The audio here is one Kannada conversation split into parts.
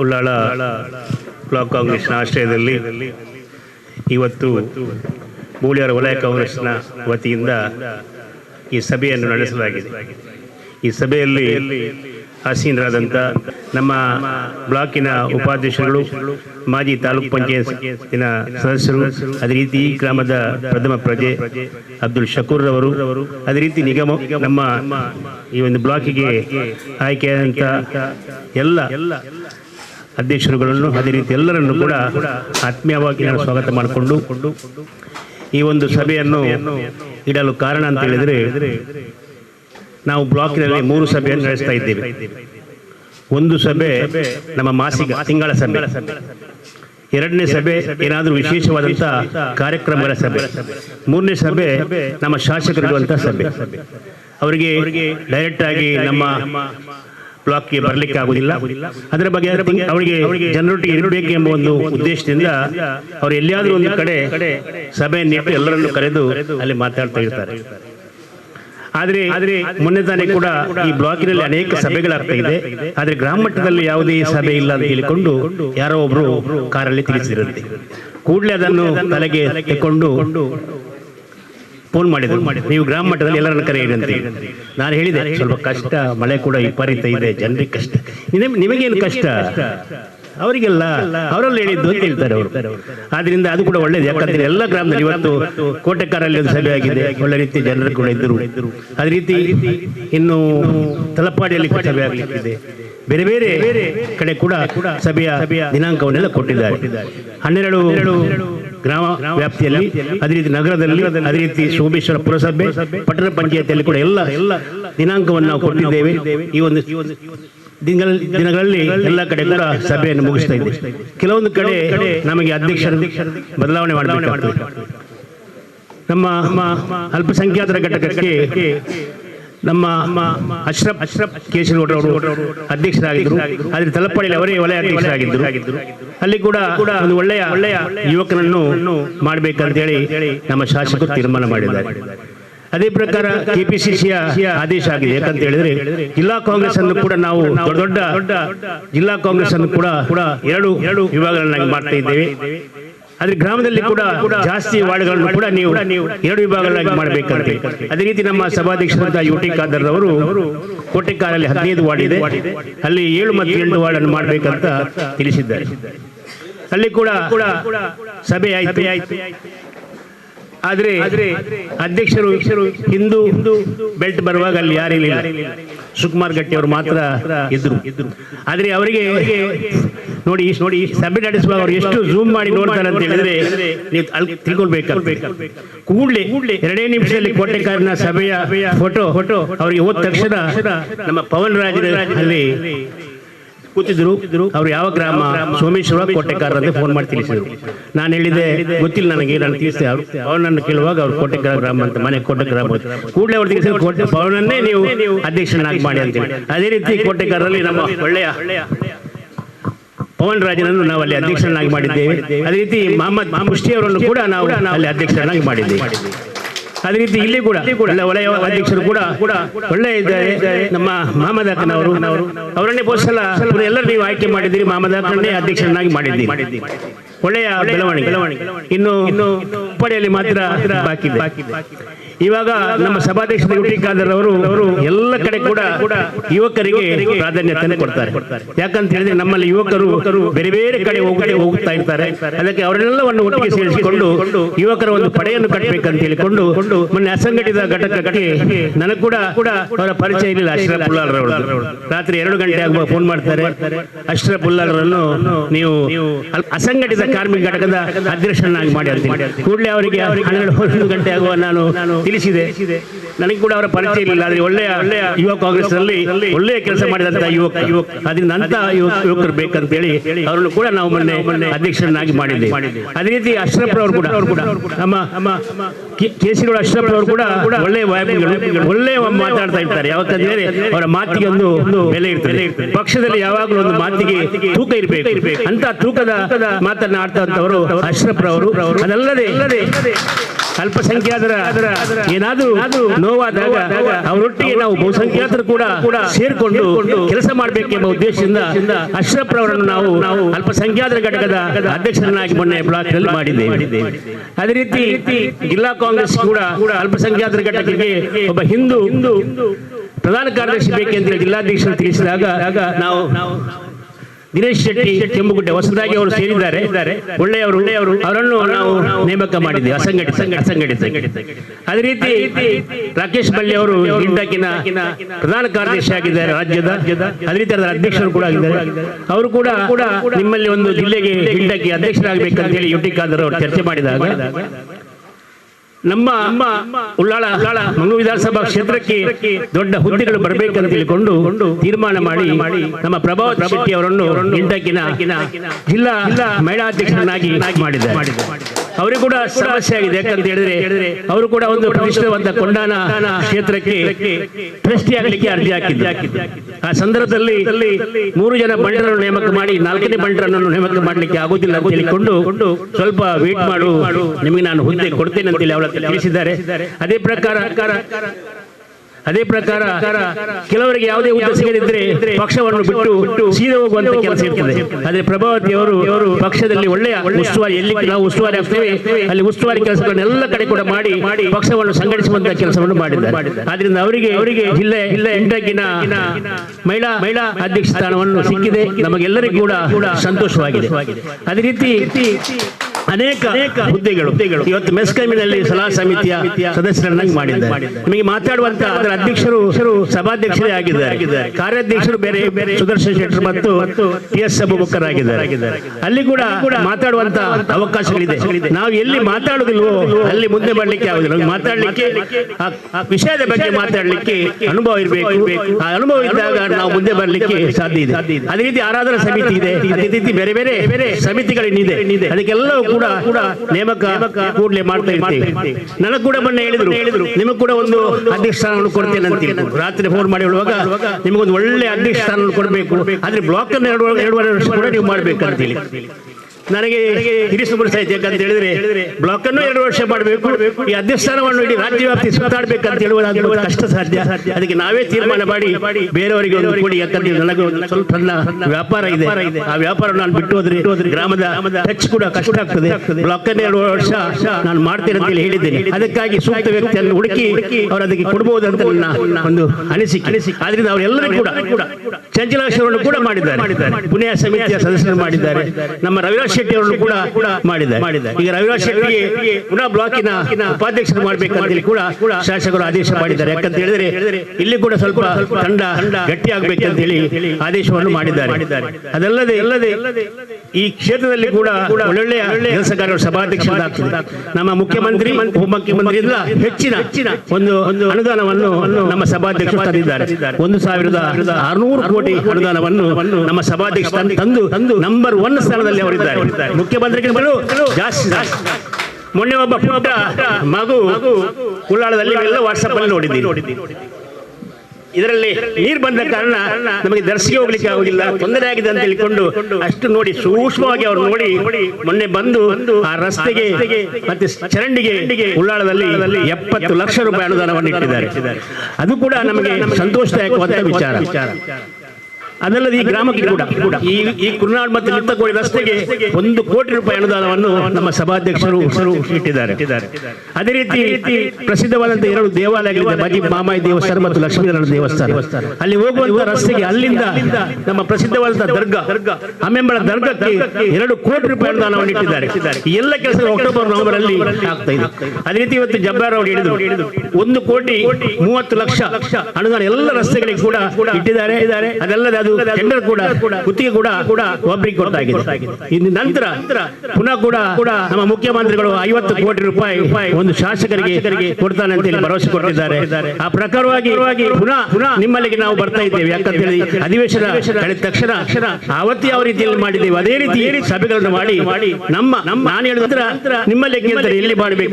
ಉಳ್ಳಾಳ ಬ್ಲಾಕ್ ಕಾಂಗ್ರೆಸ್ನ ಆಶ್ರಯದಲ್ಲಿ ಇವತ್ತು ಮೂಳಿಯರ ವಲಯ ಕಾಂಗ್ರೆಸ್ನ ವತಿಯಿಂದ ಈ ಸಭೆಯನ್ನು ನಡೆಸಲಾಗಿದೆ. ಈ ಸಭೆಯಲ್ಲಿ ಆಸೀನರಾದಂಥ ನಮ್ಮ ಬ್ಲಾಕಿನ ಉಪಾಧ್ಯಕ್ಷರುಗಳು, ಮಾಜಿ ತಾಲೂಕ್ ಪಂಚಾಯತ್ನ ಸದಸ್ಯರು, ಅದೇ ರೀತಿ ಗ್ರಾಮದ ಪ್ರಥಮ ಪ್ರಜೆ ಅಬ್ದುಲ್ ಶಕೂರ್ ಅವರು ಅದೇ ರೀತಿ ನಿಗಮ ನಮ್ಮ ಈ ಒಂದು ಬ್ಲಾಕಿಗೆ ಆಯ್ಕೆಯಾದಂಥ ಎಲ್ಲ ಅಧ್ಯಕ್ಷರುಗಳನ್ನು, ಅದೇ ರೀತಿ ಎಲ್ಲರನ್ನು ಕೂಡ ಆತ್ಮೀಯವಾಗಿ ನಾನು ಸ್ವಾಗತ ಮಾಡಿಕೊಂಡು ಈ ಒಂದು ಸಭೆಯನ್ನು ಇಡಲು ಕಾರಣ ಅಂತ ಹೇಳಿದರೆ, ನಾವು ಬ್ಲಾಕಿನಲ್ಲಿ ಮೂರು ಸಭೆಯನ್ನು ನಡೆಸ್ತಾ ಇದ್ದೇವೆ. ಒಂದು ಸಭೆ ನಮ್ಮ ಮಾಸಿಕ, ತಿಂಗಳ ಸಭೆ. ಎರಡನೇ ಸಭೆ ಏನಾದರೂ ವಿಶೇಷವಾದಂಥ ಕಾರ್ಯಕ್ರಮಗಳ ಸಭೆ. ಮೂರನೇ ಸಭೆ ನಮ್ಮ ಶಾಸಕರಿರುವಂಥ ಸಭೆ. ಅವರಿಗೆ ಡೈರೆಕ್ಟ್ ಆಗಿ ನಮ್ಮ ಬ್ಲಾಕ್ಗೆ ಬರಲಿಕ್ಕೆ ಆಗುದಿಲ್ಲ ಅದರ ಬಗ್ಗೆ ಅವರಿಗೆ ಜನರೊಟ್ಟಿಗೆ ಇರಬೇಕು ಎಂಬ ಒಂದು ಉದ್ದೇಶದಿಂದ ಅವರು ಎಲ್ಲಿಯಾದರೂ ಒಂದು ಕಡೆ ಸಭೆಯನ್ನಿಟ್ಟು ಎಲ್ಲರನ್ನು ಕರೆದು ಅಲ್ಲಿ ಮಾತಾಡ್ತಾ ಇರ್ತಾರೆ. ಆದ್ರೆ ಆದರೆ ಮೊನ್ನೆ ತಾನೇ ಕೂಡ ಈ ಬ್ಲಾಕಿನಲ್ಲಿ ಅನೇಕ ಸಭೆಗಳಾಗ್ತಾ ಇದೆ. ಆದ್ರೆ ಗ್ರಾಮ ಮಟ್ಟದಲ್ಲಿ ಯಾವುದೇ ಸಭೆ ಇಲ್ಲ ಅಂತ ಹೇಳಿಕೊಂಡು ಯಾರೋ ಒಬ್ರು ಕಾರಲ್ಲಿ ತಿಳಿಸಿರುತ್ತೆ ಕೂಡಲೇ ಅದನ್ನು ತಲೆಗೆ ತೆಕ್ಕೊಂಡು ಫೋನ್ ಮಾಡಿದ್ರು. ನೀವು ಗ್ರಾಮ ಮಟ್ಟದಲ್ಲಿ ಎಲ್ಲರನ್ನ ಕರೆ ಅಂತ ಹೇಳಿ. ನಾನು ಹೇಳಿದೆ, ಸ್ವಲ್ಪ ಕಷ್ಟ, ಮಳೆ ಕೂಡ ವಿಪರೀತ ಇದೆ, ಜನರಿಗೆ ಕಷ್ಟ. ನಿಮಗೆ- ನಿಮಗೇನು ಕಷ್ಟ? ಅವರಿಗೆಲ್ಲ, ಅವರಲ್ಲಿ ಹೇಳಿದ್ದು ಅಂತ ಹೇಳ್ತಾರೆ ಅವರು. ಆದ್ರಿಂದ ಅದು ಕೂಡ ಒಳ್ಳೇದು. ಯಾಕಂದ್ರೆ ಎಲ್ಲ ಗ್ರಾಮದಲ್ಲಿ ಇವತ್ತು ಕೋಟೆಕಾರಲ್ಲಿ ಒಂದು ಸಭೆ ಆಗಿದೆ. ಒಳ್ಳೆ ರೀತಿ ಜನರು ಕೂಡ ಇದ್ದರು. ಅದೇ ರೀತಿ ಇನ್ನು ತಲಪಾಡಿಯಲ್ಲಿ ಸಭೆ ಆಗಲಿಕ್ಕಿದೆ. ಬೇರೆ ಬೇರೆ ಕಡೆ ಕೂಡ ಸಭೆಯ ದಿನಾಂಕವನ್ನೆಲ್ಲ ಕೊಟ್ಟಿದ್ದಾರೆ. ಹನ್ನೆರಡು ಗ್ರಾಮ ವ್ಯಾಪ್ತಿಯಲ್ಲಿ, ಅದೇ ರೀತಿ ನಗರದಲ್ಲಿ, ಅದೇ ರೀತಿ ಸೋಮೇಶ್ವರ ಪುರಸಭೆ, ಪಟ್ಟಣ ಪಂಚಾಯತಿಯಲ್ಲಿ ಕೂಡ ಎಲ್ಲ ಎಲ್ಲ ದಿನಾಂಕವನ್ನು ನಾವು ಕೊಟ್ಟಿದ್ದೇವೆ. ಈ ಒಂದು ದಿನಗಳ ದಿನಗಳಲ್ಲಿ ಎಲ್ಲ ಕಡೆ ಕೂಡ ಸಭೆಯನ್ನು ಮುಗಿಸ್ತಾ ಇದ್ದೇವೆ. ಕೆಲವೊಂದು ಕಡೆ ನಮಗೆ ಅಧ್ಯಕ್ಷರ ಬದಲಾವಣೆ ಮಾಡಬೇಕಾಗ್ತದೆ. ನಮ್ಮ ಅಲ್ಪಸಂಖ್ಯಾತರ ಘಟಕಕ್ಕೆ ನಮ್ಮ ಅಶ್ರಫ್ ಅಶ್ರಫ್ ಕೇಶನಗೌಡ ಅವರು ಅಧ್ಯಕ್ಷರಾಗಿದ್ದರು. ಆದರೆ ತಲಪಾಡಿಯಲ್ಲಿ ಅವರೇ ವಲಯ ಅಧ್ಯಕ್ಷರಾಗಿದ್ದರು. ಅಲ್ಲಿ ಕೂಡ ಒಂದು ಒಳ್ಳೆಯ ಒಳ್ಳೆಯ ಯುವಕನನ್ನು ಮಾಡಬೇಕಂತೇಳಿ ನಮ್ಮ ಶಾಸಕರು ತೀರ್ಮಾನ ಮಾಡಿದ್ದಾರೆ. ಅದೇ ಪ್ರಕಾರ ಕೆಪಿಸಿಸಿಯ ಆದೇಶ ಆಗಿದೆ. ಯಾಕಂತ ಹೇಳಿದ್ರೆ ಜಿಲ್ಲಾ ಕಾಂಗ್ರೆಸ್ ಅನ್ನು ಕೂಡ ನಾವು ದೊಡ್ಡ ದೊಡ್ಡ ಜಿಲ್ಲಾ ಕಾಂಗ್ರೆಸ್ ಅನ್ನು ಕೂಡ ಕೂಡ ಎರಡು ಎರಡು ವಿಭಾಗಗಳನ್ನಾಗಿ ಮಾಡ್ತಾ ಇದ್ದೇವೆ. ಆದ್ರೆ ಗ್ರಾಮದಲ್ಲಿ ಕೂಡ ಜಾಸ್ತಿ ವಾರ್ಡ್ಗಳನ್ನು ಕೂಡ ನೀವು ಎರಡು ವಿಭಾಗಗಳಾಗಿ ಮಾಡಬೇಕಂತೆ. ಅದೇ ರೀತಿ ನಮ್ಮ ಸಭಾಧ್ಯಕ್ಷರಾದ ಯು ಟಿ ಖಾದರ್ ಅವರು ಕೋಟೆಕಾರಲ್ಲಿ ಹದಿನೈದು ವಾರ್ಡ್ ಇದೆ. ಅಲ್ಲಿ ಏಳು ಮತ್ತು ಎಂಟು ವಾರ್ಡ್ ಅನ್ನು ಮಾಡಬೇಕಂತ ತಿಳಿಸಿದ್ದಾರೆ. ಅಲ್ಲಿ ಕೂಡ ಸಭೆ ಆಯ್ತು ಆಯ್ತು. ಆದ್ರೆ ಅಧ್ಯಕ್ಷರು ಹಿಂದೂ ಬೆಲ್ಟ್ ಬರುವಾಗ ಅಲ್ಲಿ ಯಾರಿಲ್ಲ ಸುಕುಮಾರ್ ಗಟ್ಟಿ ಅವರು ಮಾತ್ರ ಇದ್ರು ಆದ್ರೆ ಅವರಿಗೆ ನೋಡಿ ನೋಡಿ ಸಭೆ ನಡೆಸುವಾಗ ಅವರು ಎಷ್ಟು ಝೂಮ್ ಮಾಡಿ ನೋಡ್ತಾರೆ ಅಂತ ಹೇಳಿದ್ರೆ ನೀವು ಅಲ್ಲಿ ತಿಳ್ಕೊಳ್ಬೇಕು ಕೂಡ್ಲೆ ಎರಡೇ ನಿಮಿಷದಲ್ಲಿ ಕೋಟೆಕಾರನ ಸಭೆಯ ಫೋಟೋ ಫೋಟೋ ಅವರಿಗೆ ಹೋದ ತಕ್ಷಣ ನಮ್ಮ ಪವನ್ ರಾಜ್ ಅಲ್ಲಿ ಕೂತಿದ್ರು ಅವ್ರು ಯಾವ ಗ್ರಾಮ? ಸೋಮೇಶ್ವರ ಕೋಟೆಕಾರ ಅಂತ ಫೋನ್ ಮಾಡಿ ತಿಳಿಸಿದ್ರು. ನಾನು ಹೇಳಿದೆ ಗೊತ್ತಿಲ್ಲ ನನಗೆ, ನಾನು ತಿಳಿಸಿದೆ. ಅವ್ರು ಪವನನ್ನು ಕೇಳುವಾಗ ಅವ್ರು ಕೋಟೆಕಾರ ಗ್ರಾಮ ಅಂತ, ಮನೆ ಕೋಟೆ ಗ್ರಾಮ ಕೂಡಲೇ ಅವ್ರು ತಿಳಿಸಿದ್ರು, ಕೋಟೆ ಪವನನ್ನೇ ನೀವು ಅಧ್ಯಕ್ಷನಾಗಿ ಮಾಡಿ ಅಂತ ಹೇಳಿ. ಅದೇ ರೀತಿ ಕೋಟೆಕಾರರಲ್ಲಿ ನಮ್ಮ ಒಳ್ಳೆಯ ಪವನ್ ರಾಜನನ್ನು ನಾವು ಅಲ್ಲಿ ಅಧ್ಯಕ್ಷರನ್ನಾಗಿ ಮಾಡಿದ್ದೇವೆ. ಅದೇ ರೀತಿ ಮಹಮ್ಮದ್ ಮುಷ್ಟಿ ಅವರನ್ನು ಕೂಡ ನಾವು ಅಲ್ಲಿ ಅಧ್ಯಕ್ಷರನ್ನಾಗಿ ಮಾಡಿದ್ದೇವೆ. ಅದೇ ರೀತಿ ಇಲ್ಲಿ ಕೂಡ ವಲಯ ಅಧ್ಯಕ್ಷರು ಕೂಡ ಕೂಡ ಒಳ್ಳೆ ಇದ್ದಾರೆ. ನಮ್ಮ ಮಹಮ್ಮದ್ ಅಕ್ಕನವರು ಅವರನ್ನೇ ಬಹುಶಃ ಎಲ್ಲರೂ ನೀವು ಆಯ್ಕೆ ಮಾಡಿದ್ದೀರಿ. ಅಕ್ಕನೇ ಅಧ್ಯಕ್ಷರನ್ನಾಗಿ ಮಾಡಿದ್ದೀರಿ. ಒಳ್ಳೆಯ ಬೆಳವಣಿಗೆ. ಇನ್ನು ಇನ್ನು ಉಪ್ಪಡೆಯಲ್ಲಿ ಮಾತ್ರ ಬಾಕಿ ಇದೆ. ಇವಾಗ ನಮ್ಮ ಸಭಾಧ್ಯಕ್ಷ ಖಾದರ್ ಅವರು ಅವರು ಎಲ್ಲ ಕಡೆ ಕೂಡ ಯುವಕರಿಗೆ ಪ್ರಾಧಾನ್ಯತೆಯನ್ನು ಕೊಡ್ತಾರೆ. ಯಾಕಂತ ಹೇಳಿದ್ರೆ ನಮ್ಮಲ್ಲಿ ಯುವಕರು ಬೇರೆ ಬೇರೆ ಕಡೆ ಹೋಗಿ ಹೋಗ್ತಾ ಇರ್ತಾರೆ. ಅದಕ್ಕೆ ಅವರೆಲ್ಲವನ್ನು ಒಟ್ಟಿಗೆ ಸೇರಿಸಿಕೊಂಡು ಯುವಕರ ಒಂದು ಪಡೆಯನ್ನು ಕಟ್ಟಬೇಕಂತ ಹೇಳಿಕೊಂಡು ಮೊನ್ನೆ ಅಸಂಘಟಿತ ಘಟಕಕ್ಕೆ ನನಗೆ ಕೂಡ ಕೂಡ ಅವರ ಪರಿಚಯ ಇರಲಿಲ್ಲ ಅಶ್ರಫ್ ಉಲ್ಲಾಲ್ ರಾತ್ರಿ ಎರಡು ಗಂಟೆ ಆಗುವ ಫೋನ್ ಮಾಡ್ತಾರೆ. ಅಶ್ರಫ್ ನೀವು ಅಸಂಘಟಿತ ಕಾರ್ಮಿಕ ಘಟಕದ ಅಧ್ಯಕ್ಷರನ್ನಾಗಿ ಮಾಡಿ ಕೂಡಲೇ ಅವರಿಗೆ ಹನ್ನೆರಡು ಒಂದು ಗಂಟೆ ಆಗುವ ನಾನು ತಿಳಿಸಿದೆ ನನಗೆ ಕೂಡ ಅವರ ಪರಿಚಯ ಇರಲಿಲ್ಲ ಆದ್ರೆ ಒಳ್ಳೆಯ ಒಳ್ಳೆಯ ಯುವ ಕಾಂಗ್ರೆಸ್ನಲ್ಲಿ ಒಳ್ಳೆಯ ಕೆಲಸ ಮಾಡಿದಂತ ಯುವಕ. ಯುವಕ ಅದರಿಂದ ಅಂತ ಯುವಕರು ಬೇಕಂತ ಹೇಳಿ ಅವರನ್ನು ಕೂಡ ನಾವು ಮೊನ್ನೆ ಮೊನ್ನೆ ಅಧ್ಯಕ್ಷರನ್ನಾಗಿ ಮಾಡಿದ್ದೇವೆ. ಅದೇ ರೀತಿ ಅಶ್ರಫ್ ಅವರು ಕೂಡ ಅವರು ಕೂಡ ನಮ್ಮ ಕೇಸಿಗಳು ಅಶ್ರಫ್ ಅವರು ಕೂಡ ಒಳ್ಳೆಯ ವ್ಯಾಪಾರಿಗಳು ಒಳ್ಳೆಯ ಮಾತಾಡ್ತಾ ಇರ್ತಾರೆ. ಯಾವತ್ತಂದ್ರೆ ಅವರ ಮಾತಿಗೆ ಒಂದು ಒಂದು ಬೆಲೆ ಇರ್ತದೆ. ಪಕ್ಷದಲ್ಲಿ ಯಾವಾಗಲೂ ಒಂದು ಮಾತಿಗೆ ತೂಕ ಇರಬೇಕು. ಅಂತ ತೂಕದ ಮಾತನ್ನ ಆಡ್ತಂತವರು ಅಶ್ರಫ್ ಅವರು ಅದಲ್ಲದೆ ಅಲ್ಪಸಂಖ್ಯಾತರ ಏನಾದರೂ ನೋವಾದಾಗ ಅವರೊಟ್ಟಿಗೆ ನಾವು ಬಹುಸಂಖ್ಯಾತರು ಕೂಡ ಸೇರಿಕೊಂಡು ಕೆಲಸ ಮಾಡಬೇಕೆಂಬ ಉದ್ದೇಶದಿಂದ ಅಶ್ರಫ್ ರವರನ್ನು ನಾವು ನಾವು ಅಲ್ಪಸಂಖ್ಯಾತರ ಘಟಕದ ಅಧ್ಯಕ್ಷರನ್ನಾಗಿ ಮೊನ್ನೆ ಬ್ಲಾಕ್ನಲ್ಲಿ ಮಾಡಿದ್ದೇವೆ. ಅದೇ ರೀತಿ ಜಿಲ್ಲಾ ಕಾಂಗ್ರೆಸ್ ಕೂಡ ಅಲ್ಪಸಂಖ್ಯಾತರ ಘಟಕಕ್ಕೆ ಒಬ್ಬ ಹಿಂದೂ ಪ್ರಧಾನ ಕಾರ್ಯದರ್ಶಿ ಬೇಕೆಂದು ಜಿಲ್ಲಾಧ್ಯಕ್ಷರು ತಿಳಿಸಿದಾಗ ನಾವು ದಿನೇಶ್ ಶೆಟ್ಟಿ ಕೆಂಪುಗುಡ್ಡೆ ಹೊಸದಾಗಿ ಅವರು ಸೇರಿದ್ದಾರೆ. ಒಳ್ಳೆಯವರು ಒಳ್ಳೆಯವರು ಅವರನ್ನು ನಾವು ನೇಮಕ ಮಾಡಿದ್ದೀವಿ ಅಸಂಘಟಿತ ಅಸಂಘಟಿತ ಅದೇ ರೀತಿ ರಾಕೇಶ್ ಬಳ್ಳಿ ಅವರು ಹಿಂದಕ್ಕಿನ ಪ್ರಧಾನ ಕಾರ್ಯದರ್ಶಿ ಆಗಿದ್ದಾರೆ ರಾಜ್ಯದ. ಅದೇ ರೀತಿ ಅದರ ಅಧ್ಯಕ್ಷರು ಕೂಡ ಆಗಿದ್ದಾರೆ. ಅವರು ಕೂಡ ಕೂಡ ನಿಮ್ಮಲ್ಲಿ ಒಂದು ಜಿಲ್ಲೆಗೆ ಹಿಂಡಕ್ಕೆ ಅಧ್ಯಕ್ಷರಾಗಬೇಕಂತ ಹೇಳಿ ಯುಟಿ ಖಾದರ್ ಅವರು ಚರ್ಚೆ ಮಾಡಿದಾಗ ನಮ್ಮ ಉಳ್ಳಾಳ ಮಂಗಳೂರು ವಿಧಾನಸಭಾ ಕ್ಷೇತ್ರಕ್ಕೆ ದೊಡ್ಡ ಹುದ್ದೆಗಳು ಬರಬೇಕಂತ ತಿಳಿಕೊಂಡು ತೀರ್ಮಾನ ಮಾಡಿ ನಮ್ಮ ಪ್ರಭಾವ ಶೆಟ್ಟಿ ಅವರನ್ನು ಇಂಟಕಿನ ಜಿಲ್ಲಾ ಮಹಿಳಾ ಅಧ್ಯಕ್ಷರನ್ನಾಗಿ ಮಾಡಿದ್ದಾರೆ. ಅವರಿಗೂ ಕೂಡ ಸಮಸ್ಯೆ ಆಗಿದೆ. ಯಾಕಂತ ಹೇಳಿದ್ರೆ ಅವರು ಕೂಡ ಒಂದು ಪ್ರತಿಷ್ಠಿತವಾದ ಕೊಂಡಾನ ಕ್ಷೇತ್ರಕ್ಕೆ ಟ್ರಸ್ಟಿ ಆಗಲಿಕ್ಕೆ ಅರ್ಜಿ ಹಾಕಿದ್ದು ಆ ಸಂದರ್ಭದಲ್ಲಿ ಮೂರು ಜನ ಬಂಡರನ್ನು ನೇಮಕ ಮಾಡಿ ನಾಲ್ಕನೇ ಬಂಡರನ್ನು ನೇಮಕ ಮಾಡಲಿಕ್ಕೆ ಆಗುದಿಲ್ಲ ಕೊಂಡು ಸ್ವಲ್ಪ ವೇಟ್ ಮಾಡು. ನಿಮಗೆ ನಾನು ಹುದ್ದೆ ಕೊಡ್ತೇನೆ ಅಂತೇಳಿ ಅವಳ ಹತ್ರ ತಿಳಿಸಿದ್ದಾರೆ. ಅದೇ ಪ್ರಕಾರ ಅದೇ ಪ್ರಕಾರ ಕೆಲವರಿಗೆ ಯಾವುದೇ ಹುದ್ದೆ ಸಿಗದಿದ್ರೆ ಪಕ್ಷವನ್ನು ಬಿಟ್ಟು ಸೀದಾ ಹೋಗುವಂತ ಕೆಲಸ ಇರ್ತದೆ. ಆದ್ರೆ ಪ್ರಭಾವತಿ ಅವರು ಪಕ್ಷದಲ್ಲಿ ಒಳ್ಳೆಯ ಉಸ್ತುವಾರಿ ಎಲ್ಲಿ ನಾವು ಉಸ್ತುವಾರಿ ಆಗ್ತೇವೆ, ಅಲ್ಲಿ ಉಸ್ತುವಾರಿ ಕೆಲಸಗಳನ್ನೆಲ್ಲ ಕಡೆ ಕೂಡ ಮಾಡಿ ಪಕ್ಷವನ್ನು ಸಂಘಟಿಸುವಂತಹ ಕೆಲಸವನ್ನು ಮಾಡಿದ್ದಾರೆ. ಆದ್ರಿಂದ ಅವರಿಗೆ ಅವರಿಗೆ ಜಿಲ್ಲೆ ಇಂಡಗಿನ ಮಹಿಳಾ ಮಹಿಳಾ ಅಧ್ಯಕ್ಷ ಸ್ಥಾನವನ್ನು ಸಿಕ್ಕಿದೆ. ನಮಗೆಲ್ಲರಿಗೂ ಕೂಡ ಸಂತೋಷವಾಗಿದೆ. ಅದೇ ರೀತಿ ಅನೇಕ ಅನೇಕ ಹುದ್ದೆಗಳು ಇವತ್ತು ಮೆಸ್ಕಮಿನಲ್ಲಿ ಸಲಹಾ ಸಮಿತಿಯ ಸದಸ್ಯರನ್ನಾಗಿ ಮಾಡಿದ್ದಾರೆ. ನಿಮಗೆ ಮಾತಾಡುವಂತ ಅದರ ಅಧ್ಯಕ್ಷರು ಸಭಾಧ್ಯಕ್ಷರೇ ಆಗಿದ್ದಾರೆ. ಕಾರ್ಯಾಧ್ಯಕ್ಷರು ಬೇರೆ ಬೇರೆ ಸುದರ್ಶನ್ ಶೆಟ್ಟರ್ ಮತ್ತು ಟಿ ಎಸ್ ಅಬುಬಕ್ಕರಾಗಿದ್ದಾರೆ ಅಲ್ಲಿ ಕೂಡ ಮಾತಾಡುವಂತ ಅವಕಾಶಗಳಿದೆ. ನಾವು ಎಲ್ಲಿ ಮಾತಾಡುದಿಲ್ವೋ ಅಲ್ಲಿ ಮುಂದೆ ಬರಲಿಕ್ಕೆ ಆಗುದಿಲ್ಲ. ಮಾತಾಡಲಿಕ್ಕೆ ವಿಷಯದ ಬಗ್ಗೆ ಮಾತಾಡ್ಲಿಕ್ಕೆ ಅನುಭವ ಇರಬೇಕು. ಆ ಅನುಭವ ಇದ್ದಾಗ ನಾವು ಮುಂದೆ ಬರಲಿಕ್ಕೆ ಸಾಧ್ಯ ಇದೆ. ಅದೇ ರೀತಿ ಆರಾಧನಾ ಸಮಿತಿ ಇದೆ. ಅದೇ ರೀತಿ ಬೇರೆ ಬೇರೆ ಬೇರೆ ಸಮಿತಿಗಳೇನಿದೆ ಅದಕ್ಕೆಲ್ಲವೂ ಕೂಡ ನೇಮಕ ಕೂಡಲೇ ಮಾಡ್ತಾ ಇರ್ತೇವೆ. ನನಗೆ ಕೂಡ ಮೊನ್ನೆ ಹೇಳಿದ್ರು ಹೇಳಿದ್ರು ನಿಮಗೆ ಕೂಡ ಒಂದು ಅಧ್ಯಕ್ಷ ಸ್ಥಾನವನ್ನು ಕೊಡ್ತೇನೆ ಅಂತ ರಾತ್ರಿ ಫೋನ್ ಮಾಡಿ ಹೇಳುವಾಗ ನಿಮಗೊಂದು ಒಳ್ಳೆ ಅಧ್ಯಕ್ಷ ಸ್ಥಾನವನ್ನು ಕೊಡಬೇಕು. ಆದ್ರೆ ಬ್ಲಾಕ್ ಅನ್ನು ಎರಡು ಎರಡೂವರೆ ವರ್ಷ ಕೂಡ ನೀವು ಮಾಡ್ಬೇಕಂತೇಳಿ ನನಗೆ ಹಿರಿಸುಮರ ಸಾಹಿತ್ಯ ಅಂತ ಹೇಳಿದ್ರೆ ಬ್ಲಾಕ್ ಅನ್ನು ಎರಡು ವರ್ಷ ಮಾಡಬೇಕು, ಈ ಅಧ್ಯಕ್ಷಾನವನ್ನು ಇಡೀ ರಾಜ್ಯ ವ್ಯಾಪ್ತಿ ಸುತ್ತಾಡ್ಬೇಕಂತ ಹೇಳುವುದು ಅದು ಕಷ್ಟ ಸಾಧ್ಯ. ಅದಕ್ಕೆ ನಾವೇ ತೀರ್ಮಾನ ಮಾಡಿ, ಬೇರೆಯವರಿಗೆ ಒಂದು ಕೊಡಿ, ಯಾಕಂದ್ರೆ ನನಗೆ ಸ್ವಲ್ಪ ವ್ಯಾಪಾರ ಇದೆ. ಆ ವ್ಯಾಪಾರ ನಾನು ಬಿಟ್ಟು ಹೋದ್ರೆ ಗ್ರಾಮದ ಹೆಚ್ಚು ಕೂಡ ಕಷ್ಟ ಆಗ್ತದೆ. ಬ್ಲಾಕ್ ಅನ್ನು ಎರಡು ವರ್ಷ ನಾನು ಮಾಡ್ತೇನೆ ಅಂತ ಹೇಳಿ ಹೇಳಿದ್ದೇನೆ. ಅದಕ್ಕಾಗಿ ಸೂಕ್ತ ವ್ಯಕ್ತಿಯನ್ನು ಹುಡುಕಿ ಅವರು ಅದಕ್ಕೆ ಕೊಡಬಹುದು ಅಂತ ನನ್ನ ಒಂದು ಅನಿಸಿಕೆ. ಆದ್ರಿಂದ ಅವರೆಲ್ಲರೂ ಕೂಡ ಚಂಚಲಾಶ್ವರನ್ನು ಕೂಡ ಮಾಡಿದ್ದಾರೆ. ಪುಣ್ಯ ಸಮಿತಿಯ ಸದಸ್ಯರು ಮಾಡಿದ್ದಾರೆ. ನಮ್ಮ ರವಿರಾಜ್ ಶೆಟ್ಟಿ ಅವರನ್ನು ಕೂಡ ಮಾಡಿದ್ದಾರೆ. ಈಗ ರವಿರಾಜ್ ಶೆಟ್ಟಿ ಪುನಃ ಬ್ಲಾಕಿನ ಉಪಾಧ್ಯಕ್ಷರು ಮಾಡಬೇಕಂತ ಕೂಡ ಶಾಸಕರು ಆದೇಶ ಮಾಡಿದ್ದಾರೆ. ಯಾಕಂತ ಹೇಳಿದ್ರೆ ಇಲ್ಲಿ ಕೂಡ ಸ್ವಲ್ಪ ತಂಡ ಅಂತ ಹೇಳಿ ಆದೇಶವನ್ನು ಮಾಡಿದ್ದಾರೆ. ಅದಲ್ಲದೆ ಅಲ್ಲದೆ ಈ ಕ್ಷೇತ್ರದಲ್ಲಿ ಕೂಡ ಒಳ್ಳೊಳ್ಳೆಯ ಕೆಲಸ ಕಾರ್ಯಗಳು ಸಭಾಧ್ಯಕ್ಷರಾಗ್ತದೆ. ನಮ್ಮ ಮುಖ್ಯಮಂತ್ರಿ ಉಪಮುಖ್ಯಮಂತ್ರಿ ಹೆಚ್ಚಿನ ಹೆಚ್ಚಿನ ಒಂದು ಒಂದು ಅನುದಾನವನ್ನು ನಮ್ಮ ಸಭಾಧ್ಯಕ್ಷರು ತಂದಿದ್ದಾರೆ. ಒಂದು ಸಾವಿರದ ಆರುನೂರು ಕೋಟಿ ಅನುದಾನವನ್ನು ನಮ್ಮ ಸಭಾಧ್ಯಕ್ಷ ತಂದು ನಂಬರ್ ಒನ್ ಸ್ಥಾನದಲ್ಲಿ ಅವರಿದ್ದಾರೆ. ಮುಖ್ಯಮಂತ್ರಿಗಳು ಜಾಸ್ತಿ ಮೊನ್ನೆ ಒಬ್ಬ ಪುಟ್ಟ ಮಗು ಉಳ್ಳಾಳದಲ್ಲಿ ಎಲ್ಲ ವಾಟ್ಸಪ್ ಅಲ್ಲಿ ನೋಡಿದ್ದೀನಿ. ಇದರಲ್ಲಿ ನೀರು ಬಂದ ಕಾರಣ ನಮಗೆ ದರ್ಶಿಗೆ ಹೋಗ್ಲಿಕ್ಕೆ ಆಗುದಿಲ್ಲ, ತೊಂದರೆ ಆಗಿದೆ ಅಂತ ಹೇಳಿಕೊಂಡು ಅಷ್ಟು ನೋಡಿ ಸೂಕ್ಷ್ಮವಾಗಿ ಅವರು ನೋಡಿ ಮೊನ್ನೆ ಬಂದು ಆ ರಸ್ತೆಗೆ ಮತ್ತೆ ಚರಂಡಿಗೆ ಉಳ್ಳಾಳದಲ್ಲಿ ಎಪ್ಪತ್ತು ಲಕ್ಷ ರೂಪಾಯಿ ಅನುದಾನವನ್ನು ಇಟ್ಟಿದ್ದಾರೆ ಅದು ಕೂಡ ನಮಗೆ ಸಂತೋಷದಾಯಕವಾದ ವಿಚಾರ. ಅದಲ್ಲದೆ ಈ ಗ್ರಾಮಕ್ಕೆ ಕೂಡ. ಈ ಈ ಕುರುನಾಡ್ ಮತ್ತು ನಿತ್ತಕೋಡಿ ರಸ್ತೆಗೆ ಒಂದು ಕೋಟಿ ರೂಪಾಯಿ ಅನುದಾನವನ್ನು ನಮ್ಮ ಸಭಾಧ್ಯಕ್ಷರು ಇಟ್ಟಿದ್ದಾರೆ. ಅದೇ ರೀತಿ ಪ್ರಸಿದ್ಧವಾದಂತಹ ಎರಡು ದೇವಾಲಯಗಳಿದೆ. ಬಜಿ ಮಾಮಾಯಿ ದೇವಸ್ಥಾನ ಮತ್ತು ಲಕ್ಷ್ಮೀನಾರಾಯಣ ದೇವಸ್ಥಾನ. ಅಲ್ಲಿ ಹೋಗುವಂತ ರಸ್ತೆಗೆ ಅಲ್ಲಿಂದ ನಮ್ಮ ಪ್ರಸಿದ್ಧವಾದಂತಹ ದರ್ಗಾ. ಅಮೆಂಬಳ ದರ್ಗಕ್ಕೆ ಎರಡು ಕೋಟಿ ರೂಪಾಯಿ ಅನುದಾನವನ್ನು ಇಟ್ಟಿದ್ದಾರೆ. ಈ ಎಲ್ಲ ಕೆಲಸ ಅಕ್ಟೋಬರ್ ನವೆಂಬರ್ ಅಲ್ಲಿ ಆಗ್ತಾ ಇದೆ. ಅದೇ ರೀತಿ ಇವತ್ತು ಜಬ್ಬಾರ್ ಅವರು ಹೇಳಿದ್ರು ಒಂದು ಕೋಟಿ ಮೂವತ್ತು ಲಕ್ಷ ಅನುದಾನ ಎಲ್ಲ ರಸ್ತೆಗಳಿಗೆ ಕೂಡ ಇಟ್ಟಿದ್ದಾರೆ. ಅದಲ್ಲದೆ ಅದು ಟೆಂಡರ್ ಕೂಡ ಗುತ್ತಿಗೆ ಕೂಡ ಕೂಡ ಒಬ್ಬರಿಗೆ ಕೊಟ್ಟಾಗಿದೆ. ಇನ್ನು ನಂತರ ಪುನಃ ಕೂಡ ಕೂಡ ನಮ್ಮ ಮುಖ್ಯಮಂತ್ರಿಗಳು ಐವತ್ತು ಕೋಟಿ ರೂಪಾಯಿ ಒಂದು ಶಾಸಕರಿಗೆ ಕೊಡ್ತಾನೆ ಅಂತ ಹೇಳಿ ಭರವಸೆ ಕೊಟ್ಟಿದ್ದಾರೆ. ಆ ಪ್ರಕಾರವಾಗಿ ಪುನಃ ಪುನಃ ನಿಮ್ಮಲ್ಲಿಗೆ ನಾವು ಬರ್ತಾ ಇದ್ದೇವೆ. ಯಾಕಂತ ಹೇಳಿ ಅಧಿವೇಶನ ಕಳೆದ ತಕ್ಷಣ ಅವತ್ತು ಯಾವ ರೀತಿಯಲ್ಲಿ ಮಾಡಿದ್ದೇವೆ? ಅದೇ ರೀತಿ ಸಭೆಗಳನ್ನು ಮಾಡಿ ನಮ್ಮ ನಮ್ಮ ನಾನು ಹೇಳಿದ ನಂತರ ನಿಮ್ಮಲ್ಲಿ ಕೇಳ್ತಾರೆ ಎಲ್ಲಿ ಮಾಡಬೇಕು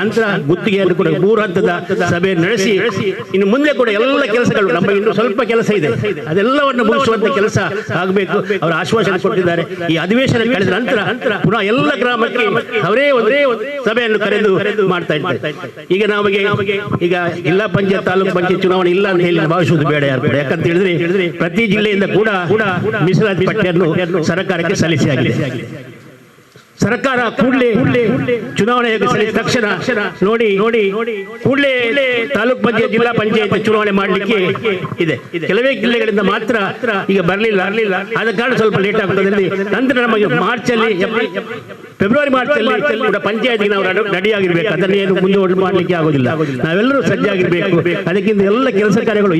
ನಂತರ ಗುತ್ತಿಗೆಯನ್ನು ಕೂಡ ಮೂರು ಹಂತದ ಸಭೆ ನಡೆಸಿ ಇನ್ನು ಮುಂದೆ ಕೂಡ ಎಲ್ಲ ಕೆಲಸಗಳು ನಮ್ಮ ಇನ್ನು ಸ್ವಲ್ಪ ಕೆಲಸ ಇದೆ. ಅದೆಲ್ಲವನ್ನು ಮುಗಿಸುವಂತ ಕೆಲಸ ಆಗಬೇಕು. ಅವರು ಆಶ್ವಾಸನೆ ಕೊಟ್ಟಿದ್ದಾರೆ. ಈ ಅಧಿವೇಶನ ಕಳೆದ ನಂತರ ಪುನಃ ಎಲ್ಲ ಗ್ರಾಮಕ್ಕೆ ಅವರೇ ಒಂದೇ ಸಭೆಯನ್ನು ಕರೆದು ಮಾಡ್ತಾ ಇದ್ದಾರೆ. ಈಗ ನಮಗೆ ಈಗ ಜಿಲ್ಲಾ ಪಂಚಾಯತ್ ತಾಲೂಕು ಪಂಚಾಯತ್ ಚುನಾವಣೆ ಇಲ್ಲ ಅಂತ ಹೇಳಿ ಭಾವಿಸುವುದು ಬೇಡ ಯಾರು ಯಾಕಂತ ಹೇಳಿದ್ರೆ ಪ್ರತಿ ಜಿಲ್ಲೆಯಿಂದ ಕೂಡ ಕೂಡ ಮೀಸಲಾತಿ ಪಟ್ಟಿಯನ್ನು ಸರ್ಕಾರಕ್ಕೆ ಸಲ್ಲಿಸಿ ಆಗಿದೆ. ಸರ್ಕಾರ ಕೂಡಲೇ ಚುನಾವಣೆ ಎದುರಿಸಿದ ತಕ್ಷಣ ನೋಡಿ ನೋಡಿ ಕೂಡಲೇ ತಾಲೂಕ್ ಪಂಚಾಯತ್ ಜಿಲ್ಲಾ ಪಂಚಾಯತ್ ಚುನಾವಣೆ ಮಾಡಲಿಕ್ಕೆ ಇದೆ. ಕೆಲವೇ ಜಿಲ್ಲೆಗಳಿಂದ ಮಾತ್ರ ಈಗ ಬರಲಿಲ್ಲ. ಆದ ಕಾರಣ ಸ್ವಲ್ಪ ಲೇಟ್ ಆಗ್ತದೆ. ನಂತರ ನಮಗೆ ಮಾರ್ಚ್ ಅಲ್ಲಿ ಫೆಬ್ರವರಿ ಮಾರ್ಚ್ ಅಲ್ಲಿ ಪಂಚಾಯತ್ ನಾವು ರೆಡಿ ಆಗಿರ್ಬೇಕು ಅದನ್ನೇನು ಮುಂದೆ ಮಾಡಲಿಕ್ಕೆ ಆಗೋದಿಲ್ಲ. ನಾವೆಲ್ಲರೂ ಸಜ್ಜಾಗಿರ್ಬೇಕು. ಅದಕ್ಕಿಂತ ಎಲ್ಲ ಕೆಲಸ ಕಾರ್ಯಗಳು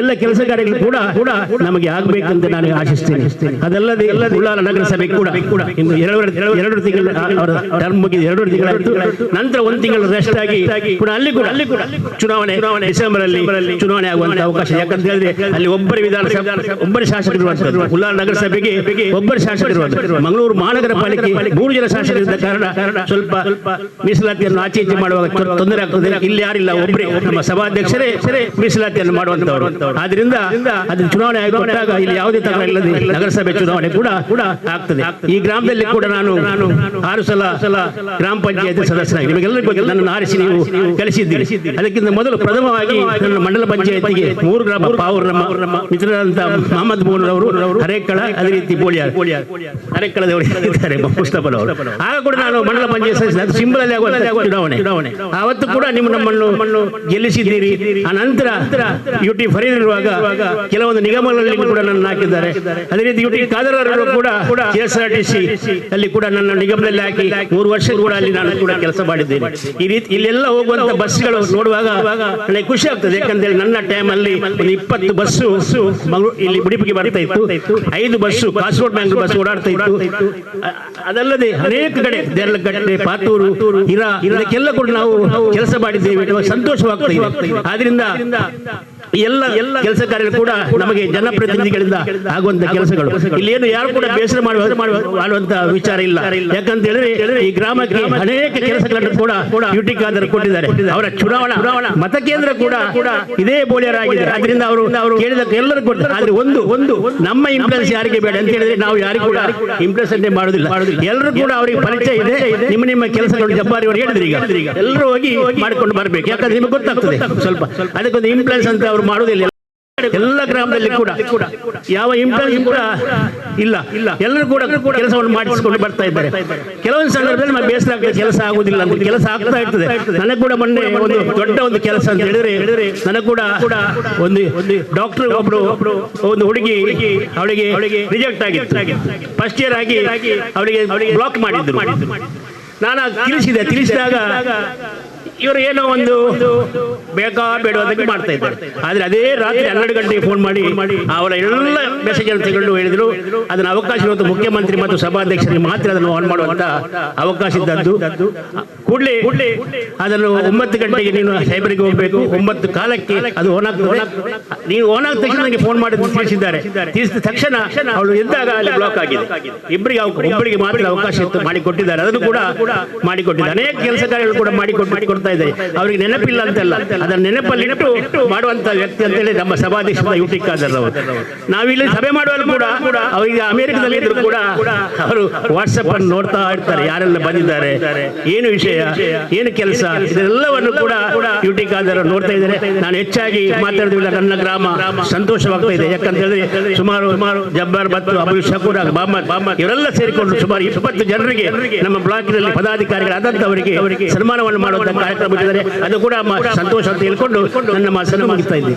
ಎಲ್ಲ ಕೆಲಸ ಕಾರ್ಯಗಳು ಕೂಡ ಕೂಡ ನಮಗೆ ಆಗಬೇಕಂತ ನಾನು ಆಶಿಸ್ತೇನೆ. ಅದಲ್ಲದೆ ಎಲ್ಲ ನಗರಸಭೆ ಕೂಡ ಕೂಡ ಇನ್ನು ಎರಡು ಎರಡು ತಿಂಗಳ ಅವರ ಟರ್ಮ್ ಮುಗಿದ ಎರಡು ತಿಂಗಳಾಯಿತು. ನಂತರ ಒಂದು ತಿಂಗಳ ರೆಸ್ಟ್ ಆಗಿ ಕೂಡ ಅಲ್ಲಿ ಕೂಡ ಅಲ್ಲಿ ಕೂಡ ಚುನಾವಣೆ ಡಿಸೆಂಬರ್ ಅಲ್ಲಿ ಚುನಾವಣೆ ಆಗುವಂತ ಅವಕಾಶ. ಯಾಕಂತ ಹೇಳಿದ್ರೆ ಅಲ್ಲಿ ಒಬ್ಬರು ವಿಧಾನಸಭೆ, ಒಬ್ಬರು ಶಾಸಕರು ಉಳ್ಳಾಲ ನಗರಸಭೆಗೆ ಒಬ್ಬರು ಶಾಸಕರು ಮಂಗಳೂರು ಮಹಾನಗರ ಪಾಲಿಕೆ ಮೂರು ಜನ ಶಾಸಕರಿದ್ದ ಕಾರಣ ಸ್ವಲ್ಪ ಮೀಸಲಾತಿಯನ್ನು ಆಚೆ ಈಚೆ ಮಾಡುವಾಗ ತೊಂದರೆ ಆಗ್ತದೆ. ಇಲ್ಲಿ ಯಾರಿಲ್ಲ ಒಬ್ಬರೇ ನಮ್ಮ ಸಭಾಧ್ಯಕ್ಷರೇ ಮೀಸಲಾತಿಯನ್ನು ಮಾಡುವಂತವರು. ಆದ್ರಿಂದ ಅದು ಚುನಾವಣೆ ಆಗಿ ಕೊಟ್ಟಾಗ ಇಲ್ಲಿ ಯಾವುದೇ ತರ ಇಲ್ಲದೆ ನಗರಸಭೆ ಚುನಾವಣೆ ಕೂಡ ಕೂಡ ಆಗ್ತದೆ. ಈ ಗ್ರಾಮದಲ್ಲಿ ಕೂಡ ನಾನು ನಾನು ಆರು ಸಲ ಸಲ ಗ್ರಾಮ ಪಂಚಾಯತ್ ಸದಸ್ಯರಾಗಿ ನಿಮಗೆಲ್ಲರಿಗೂ ನನ್ನನ್ನು ಆರಿಸಿ ನೀವು ಕಲಿಸಿದ್ದೀರಿ ಅದಕ್ಕಿಂತ ಮೊದಲು ಪ್ರಥಮವಾಗಿ ನನ್ನ ಮಂಡಲ ಪಂಚಾಯತಿಗೆ ಮೂರು ಗ್ರಾಮ ಪಾವರ್ ನಮ್ಮ ಮಿತ್ರರಾದಂತಹ ಮಹಮ್ಮದ್ ಬೋನ್ ಅವರು ಹರೇಕಳ ಅದೇ ರೀತಿ ಬೋಳಿಯಾರ್. ಹರೇಕಳದವರು ಇದ್ದಾರೆ ಮುಸ್ತಫಲ್ ಅವರು. ಆಗ ಕೂಡ ನಾನು ಮಂಡಲ ಪಂಚಾಯತ್ ಸದಸ್ಯ ಸಿಂಬಲಲ್ಲಿ ಸಿಂಬಲ್ ಅಲ್ಲಿ ಚುನಾವಣೆ ಚುನಾವಣೆ. ಆವತ್ತು ಕೂಡ ನಿಮ್ಮ ನಮ್ಮನ್ನು ಗೆಲ್ಲಿಸಿದ್ದೀರಿ. ಆ ನಂತರ ಯು ಟಿ ಫರೀದ್ ಇರುವಾಗ ಕೆಲವೊಂದು ನಿಗಮಗಳಲ್ಲಿ ಕೂಡ ನನ್ನ ಹಾಕಿದ್ದಾರೆ. ಅದೇ ರೀತಿ ಯುಟಿ ಅವರು ಕೂಡ K S R T C ಅಲ್ಲಿ ಕೂಡ ನನ್ನ ನಿಗಮದಲ್ಲಿ ಹಾಕಿ ಮೂರು ವರ್ಷ ಕೂಡ ಅಲ್ಲಿ ನಾನು ಕೂಡ ಕೆಲಸ ಮಾಡಿದ್ದೇನೆ. ಈ ರೀತಿ ಇಲ್ಲೆಲ್ಲ ಹೋಗುವಂತ ಬಸ್ಗಳು ನೋಡುವಾಗ ನನಗೆ ಖುಷಿ ಆಗ್ತದೆ. ಯಾಕಂದ್ರೆ ನನ್ನ ಟೈಮ್ ಅಲ್ಲಿ ಒಂದು ಇಪ್ಪತ್ತು ಬಸ್ಸು ಇಲ್ಲಿ ಉಡುಪಿಗೆ ಬರ್ತಾ ಇತ್ತು. ಐದು ಬಸ್ಸು ಕಾಸರಗೋಡು ಬ್ಯಾಂಗ್ಳೂರ್ ಬಸ್ ಓಡಾಡ್ತಾ ಇತ್ತು. ಅದಲ್ಲದೆ ಅನೇಕ ಕಡೆ ದೇರ್ಲಗಟ್ಟೆ ಪಾತೂರು, ಹಿರಾ ಇದಕ್ಕೆಲ್ಲ ಕೂಡ ನಾವು ಕೆಲಸ ಮಾಡಿದ್ದೇವೆ. ಸಂತೋಷವಾಗ್ತಾ ಇದೆ. ಆದ್ರಿಂದ ಎಲ್ಲ ಎಲ್ಲ ಕೆಲಸ ಕಾರ್ಯಗಳು ಕೂಡ ನಮಗೆ ಜನಪ್ರತಿನಿಧಿಗಳಿಂದ ಆಗುವಂತ ಕೆಲಸಗಳು. ಇಲ್ಲೇನು ಯಾರು ಕೂಡ ಬೇಸರ ಮಾಡುವ ಮಾಡುವ- ಮಾಡುವಂತ ವಿಚಾರ ಇಲ್ಲ. ಯಾಕಂತ ಹೇಳಿದ್ರೆ ಈ ಗ್ರಾಮಕ್ಕೆ ಅನೇಕ ಕೆಲಸಗಳನ್ನು ಕೂಡ ಕೂಡ ಯುಟಿ ಖಾದರ್ ಕೊಟ್ಟಿದ್ದಾರೆ. ಅವರ ಚುನಾವಣಾ ಮತಕೇಂದ್ರ ಕೂಡ ಕೂಡ ಇದೇ ಬೋಳಿಯರಾಗಿದೆ ಅದರಿಂದ ಅವರು ಅವರು ಕೇಳಿದ ಎಲ್ಲರೂ ಕೊಡ್ತಾರೆ ಆದ್ರೆ ಒಂದು ಒಂದು ನಮ್ಮ ಇಂಪ್ರೆನ್ಸ್ ಯಾರಿಗೆ ಬೇಡ ಅಂತ ಹೇಳಿದ್ರೆ ನಾವು ಯಾರಿಗೂ ಕೂಡ ಇಂಪ್ರೆಸ್ ಅನ್ನೇ ಮಾಡುದಿಲ್ಲ ಎಲ್ಲರೂ ಕೂಡ ಅವರಿಗೆ ಪರಿಚಯ ಇದೆ. ನಿಮ್ಮ ನಿಮ್ಮ ಕೆಲಸಗಳು ಜಬ್ಬಾರಿ ಅವರು ಹೇಳಿದ್ರೆ ಈಗ. ಎಲ್ಲರೂ ಹೋಗಿ ಮಾಡ್ಕೊಂಡು ಬರ್ಬೇಕು. ಯಾಕಂದ್ರೆ ನಿಮಗೆ ಗೊತ್ತಾಗ್ತದೆ ಸ್ವಲ್ಪ. ಅದಕ್ಕೊಂದು ಇಂಪ್ರೆನ್ಸ್ ಅಂತ ಅವರು ಮಾಡುವುದಿಲ್ಲ ಎಲ್ಲ ಗ್ರಾಮದಲ್ಲಿ ಕೂಡ ಯಾವ ಇಂಪ್ರೆಸ್ ಕೂಡ ಇಲ್ಲ. ಇಲ್ಲ ಎಲ್ಲರೂ ಕೂಡ ಕೆಲಸವನ್ನು ಮಾಡಿಸಿಕೊಂಡು ಬರ್ತಾ ಇದ್ದಾರೆ. ಕೆಲವೊಂದು ಸಂದರ್ಭದಲ್ಲಿ ನಮ್ಮ ಬೇಸರ ಕೆಲಸ ಆಗುದಿಲ್ಲ ಅಂತ. ಕೆಲಸ ಆಗ್ತಾ ಇರ್ತದೆ. ನನಗೆ ಕೂಡ ಮೊನ್ನೆ ಒಂದು ದೊಡ್ಡ ಒಂದು ಕೆಲಸ ಅಂತ ಹೇಳಿದ್ರೆ, ನನಗೆ ಕೂಡ ಒಂದು ಡಾಕ್ಟರ್ ಒಬ್ರು ಒಂದು ಹುಡುಗಿ ಅವಳಿಗೆ ಅವಳಿಗೆ ರಿಜೆಕ್ಟ್ ಆಗಿತ್ತು. ಫಸ್ಟ್ ಇಯರ್ ಆಗಿ ಅವಳಿಗೆ ಬ್ಲಾಕ್ ಮಾಡಿದ್ರು. ನಾನು ತಿಳಿಸಿದೆ. ತಿಳಿಸಿದಾಗ ಇವರು ಏನೋ ಒಂದು ಬೇಕಾ ಬೇಡ ಮಾಡ್ತಾ ಇದ್ದಾರೆ. ಆದ್ರೆ ಅದೇ ರಾತ್ರಿ ಹನ್ನೆರಡು ಗಂಟೆಗೆ ಫೋನ್ ಮಾಡಿ ಅವರ ಎಲ್ಲ ಮೆಸೇಜ್ ಅನ್ನು ತಗೊಂಡು ಹೇಳಿದ್ರು. ಅದನ್ನ ಅವಕಾಶ ಇವತ್ತು ಮುಖ್ಯಮಂತ್ರಿ ಮತ್ತು ಸಭಾಧ್ಯಕ್ಷರಿಗೆ ಮಾತ್ರ ಅದನ್ನು ಆನ್ ಮಾಡುವಂತ ಅವಕಾಶ ಇದ್ದದ್ದು. ಕೂಡಲೇ ಅದನ್ನು ಒಂಬತ್ತು ಗಂಟೆಗೆ ನೀನು ಸೈಬರಿಗೆ ಹೋಗಬೇಕು. ಒಂಬತ್ತು ಕಾಲಕ್ಕೆ ಅದು ಓನ್ ಆಗ್ತದೆ. ನೀವು ಓನ್ ಆದ ತಕ್ಷಣ ನನಗೆ ಫೋನ್ ಮಾಡಿ ತಿಳಿಸಿದ್ದಾರೆ. ತಿಳಿಸಿದ ತಕ್ಷಣ ಅವಳು ಇದ್ದಾಗ ಅಲ್ಲಿ ಬ್ಲಾಕ್ ಆಗಿದೆ. ಇಬ್ಬರಿಗೆ ಒಬ್ಬರಿಗೆ ಮಾತ್ರ ಅವಕಾಶ ಮಾಡಿಕೊಟ್ಟಿದ್ದಾರೆ. ಅದನ್ನು ಕೂಡ ಮಾಡಿಕೊಟ್ಟಿದ್ದಾರೆ. ಅನೇಕ ಕೆಲಸ ಕಾರ್ಯಗಳು ಕೂಡ ಮಾಡಿಕೊಟ್ಟು ಮಾಡಿಕೊಡ್ತಾ ಇದ್ದಾರೆ. ಅವರಿಗೆ ನೆನಪಿಲ್ಲ ಅಂತಲ್ಲ. ಅದನ್ನ ನೆನಪಲ್ಲಿ ಇಟ್ಟು ಮಾಡುವಂತ ವ್ಯಕ್ತಿ ಅಂತ ಹೇಳಿ ನಮ್ಮ ಸಭಾಧ್ಯಕ್ಷ ಯು ಟಿ ಖಾದರ್ ಅವರು. ನಾವಿಲ್ಲಿ ಸಭೆ ಮಾಡುವಲ್ಲಿ ಕೂಡ ಅವರಿಗೆ ಅಮೆರಿಕದಲ್ಲಿ ಇದ್ರು ಕೂಡ ಅವರು ವಾಟ್ಸಪ್ ಅನ್ನು ನೋಡ್ತಾ ಇರ್ತಾರೆ. ಯಾರೆಲ್ಲ ಬಂದಿದ್ದಾರೆ ಏನು ವಿಷಯ ಏನು ಕೆಲಸ ಇದೆಲ್ಲವನ್ನು ಕೂಡ ಯುಟಿ ಖಾದರ್ ನೋಡ್ತಾ ಇದ್ದಾರೆ. ನಾನು ಹೆಚ್ಚಾಗಿ ಮಾತಾಡೋದಿಲ್ಲ ನನ್ನ ಗ್ರಾಮ ಸಂತೋಷವಾಗ್ತಾ ಇದೆ. ಯಾಕಂತ ಹೇಳಿದ್ರೆ ಸುಮಾರು ಸುಮಾರು ಜಬ್ಬಾರ್ ಮತ್ತು ಅಬ್ದುಲ್ ಶಕೂರ್ ಬಾಮತ್ ಇವರೆಲ್ಲ ಸೇರಿಕೊಂಡು ಸುಮಾರು ಇಪ್ಪತ್ತು ಜನರಿಗೆ ನಮ್ಮ ಬ್ಲಾಕಿನಲ್ಲಿ ಪದಾಧಿಕಾರಿಗಳಾದಂತವರಿಗೆ ಅವರಿಗೆ ಸನ್ಮಾನವನ್ನು ಮಾಡುವಂತ ಕಾರ್ಯಕ್ರಮ ಅದು ಕೂಡ ಸಂತೋಷ ಅಂತ ಹೇಳ್ಕೊಂಡು ನನ್ನ ಮಾತನ್ನು ಮುಗಿಸ್ತಾ ಇದ್ದೀನಿ.